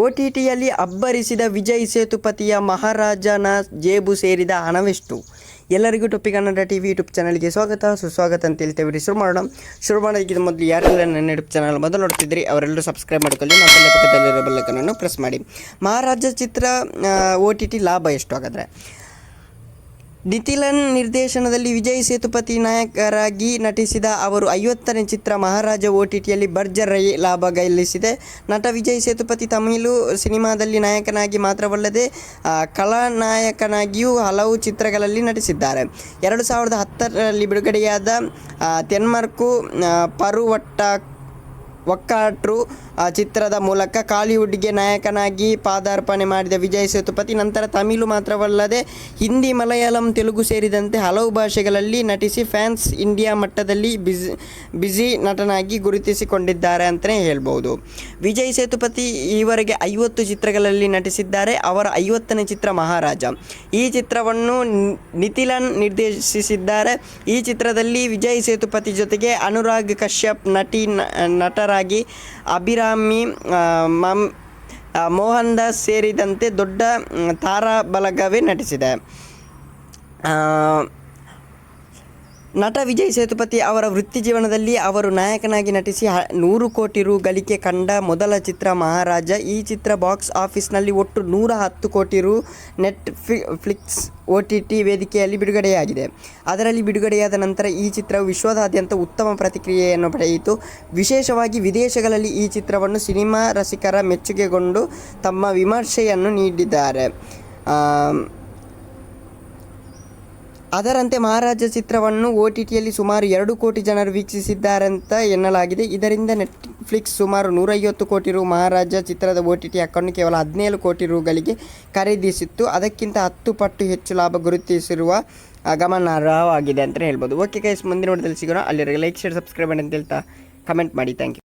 O T ಟಿಯಲ್ಲಿ ಅಬ್ಬರಿಸಿದ Vijay ಸೇತುಪತಿಯ ಮಹಾರಾಜನ ಜೇಬು ಸೇರಿದ ಹಣವೆಷ್ಟು? ಎಲ್ಲರಿಗೂ ಟೊಪ್ಪಿ ಕನ್ನಡ ಟಿ ವಿ ಯೂಟ್ಯೂಬ್ ಚಾನಲ್ಗೆ ಸ್ವಾಗತ. ಸುಸ್ವಾಗತ ಅಂತ ಹೇಳ್ತೇವೆ. ಶುರು ಮಾಡೋಣ ಶುರು ಮಾಡೋದಕ್ಕಿಂತ ಮೊದಲು ಯಾರೆಲ್ಲ ನನ್ನ ಯೂಟ್ಯೂಬ್ ಚಾನಲ್ ಮೊದಲು ನೋಡ್ತಿದ್ರಿ ಅವರೆಲ್ಲರೂ ಸಬ್ಸ್ಕ್ರೈಬ್ ಮಾಡ್ಕೊಳ್ಳಿ, ಮತ್ತೆ ಪಕ್ಕದಲ್ಲಿರೋ ಬೆಲ್ಲಕನನ್ನು ಪ್ರೆಸ್ ಮಾಡಿ. ಮಹಾರಾಜ ಚಿತ್ರ ಒ ಟಿ ಟಿ ಲಾಭ ಎಷ್ಟು ಹಾಗಾದರೆ? ನಿತಿಲನ್ ನಿರ್ದೇಶನದಲ್ಲಿ ವಿಜಯ್ ಸೇತುಪತಿ ನಾಯಕರಾಗಿ ನಟಿಸಿದ ಅವರು ಐವತ್ತನೇ ಚಿತ್ರ ಮಹಾರಾಜ ಒ ಟಿ ಟಿಯಲ್ಲಿ ಭರ್ಜರಿ ಲಾಭ ಗಳಿಸಿದೆ. ನಟ ವಿಜಯ್ ಸೇತುಪತಿ ತಮಿಳು ಸಿನಿಮಾದಲ್ಲಿ ನಾಯಕನಾಗಿ ಮಾತ್ರವಲ್ಲದೆ ಕಲಾನಾಯಕನಾಗಿಯೂ ಹಲವು ಚಿತ್ರಗಳಲ್ಲಿ ನಟಿಸಿದ್ದಾರೆ. ಎರಡು ಸಾವಿರದ ಹತ್ತರಲ್ಲಿ ಬಿಡುಗಡೆಯಾದ ತೆನ್ಮಾರ್ಕು ಪರುವಟ್ಟ ಒಕ್ಕಾಟ್ರು ಚಿತ್ರದ ಮೂಲಕ ಕಾಲಿವುಡ್ಗೆ ನಾಯಕನಾಗಿ ಪಾದಾರ್ಪಣೆ ಮಾಡಿದ ವಿಜಯ್ ಸೇತುಪತಿ, ನಂತರ ತಮಿಳು ಮಾತ್ರವಲ್ಲದೆ ಹಿಂದಿ, ಮಲಯಾಳಂ, ತೆಲುಗು ಸೇರಿದಂತೆ ಹಲವು ಭಾಷೆಗಳಲ್ಲಿ ನಟಿಸಿ ಫ್ಯಾನ್ಸ್ ಇಂಡಿಯಾ ಮಟ್ಟದಲ್ಲಿ ಬಿಸಿ ಬ್ಯುಸಿ ನಟನಾಗಿ ಗುರುತಿಸಿಕೊಂಡಿದ್ದಾರೆ ಅಂತಲೇ ಹೇಳ್ಬೋದು. ವಿಜಯ್ ಸೇತುಪತಿ ಈವರೆಗೆ ಐವತ್ತು ಚಿತ್ರಗಳಲ್ಲಿ ನಟಿಸಿದ್ದಾರೆ. ಅವರ ಐವತ್ತನೇ ಚಿತ್ರ ಮಹಾರಾಜ. ಈ ಚಿತ್ರವನ್ನು ನಿತಿಲನ್ ನಿರ್ದೇಶಿಸಿದ್ದಾರೆ. ಈ ಚಿತ್ರದಲ್ಲಿ ವಿಜಯ್ ಸೇತುಪತಿ ಜೊತೆಗೆ ಅನುರಾಗ್ ಕಶ್ಯಪ್ ನಟಿ ನ- ನಟರಾಗಿ ಅಭಿರಾಮಿ ಮಮ್ ಮೋಹನ್ ದಾಸ್ ಸೇರಿದಂತೆ ದೊಡ್ಡ ತಾರಾಬಲಗವೇ ನಟಿಸಿದೆ. ನಟ ವಿಜಯ್ ಸೇತುಪತಿ ಅವರ ವೃತ್ತಿ ಜೀವನದಲ್ಲಿ ಅವರು ನಾಯಕನಾಗಿ ನಟಿಸಿ ನೂರು ಕೋಟಿ ರು ಗಳಿಕೆ ಕಂಡ ಮೊದಲ ಚಿತ್ರ ಮಹಾರಾಜ. ಈ ಚಿತ್ರ ಬಾಕ್ಸ್ ಆಫೀಸ್ನಲ್ಲಿ ಒಟ್ಟು ನೂರ ಹತ್ತು ಕೋಟಿ ರು Netflix O T T ವೇದಿಕೆಯಲ್ಲಿ ಬಿಡುಗಡೆಯಾಗಿದೆ. ಅದರಲ್ಲಿ ಬಿಡುಗಡೆಯಾದ ನಂತರ ಈ ಚಿತ್ರವು ವಿಶ್ವದಾದ್ಯಂತ ಉತ್ತಮ ಪ್ರತಿಕ್ರಿಯೆಯನ್ನು ಪಡೆಯಿತು. ವಿಶೇಷವಾಗಿ ವಿದೇಶಗಳಲ್ಲಿ ಈ ಚಿತ್ರವನ್ನು ಸಿನಿಮಾ ರಸಿಕರ ಮೆಚ್ಚುಗೆಗೊಂಡು ತಮ್ಮ ವಿಮರ್ಶೆಯನ್ನು ನೀಡಿದ್ದಾರೆ. ಅದರಂತೆ ಮಹಾರಾಜ ಚಿತ್ರವನ್ನು ಒ ಟಿ ಟಿಯಲ್ಲಿ ಸುಮಾರು ಎರಡು ಕೋಟಿ ಜನರು ವೀಕ್ಷಿಸಿದ್ದಾರಂತ ಎನ್ನಲಾಗಿದೆ. ಇದರಿಂದ ನೆಟ್ಫ್ಲಿಕ್ಸ್ ಸುಮಾರು ನೂರೈವತ್ತು ಕೋಟಿ ರು ಮಹಾರಾಜ ಚಿತ್ರದ ಒ ಟಿ ಟಿ ಹಕ್ಕನ್ನು ಕೇವಲ ಹದಿನೇಳು ಕೋಟಿ ರುಗಳಿಗೆ ಖರೀದಿಸಿತ್ತು. ಅದಕ್ಕಿಂತ ಹತ್ತು ಪಟ್ಟು ಹೆಚ್ಚು ಲಾಭ ಗುರುತಿಸಿರುವ ಗಮನಾರ್ಹವಾಗಿದೆ ಅಂತ ಹೇಳ್ಬೋದು. ಓಕೆ ಕೈಸ್ ಮುಂದಿನ ನೋಡಿದಲ್ಲಿ ಸಿಗೋಣ. ಅಲ್ಲಿವರೆಗೆ ಲೈಕ್ ಶೇರ್ ಸಬ್ಸ್ಕ್ರೈಬ್ ಮಾಡಿ ಅಂತ ಹೇಳ್ತಾ ಕಮೆಂಟ್ ಮಾಡಿ. Thank you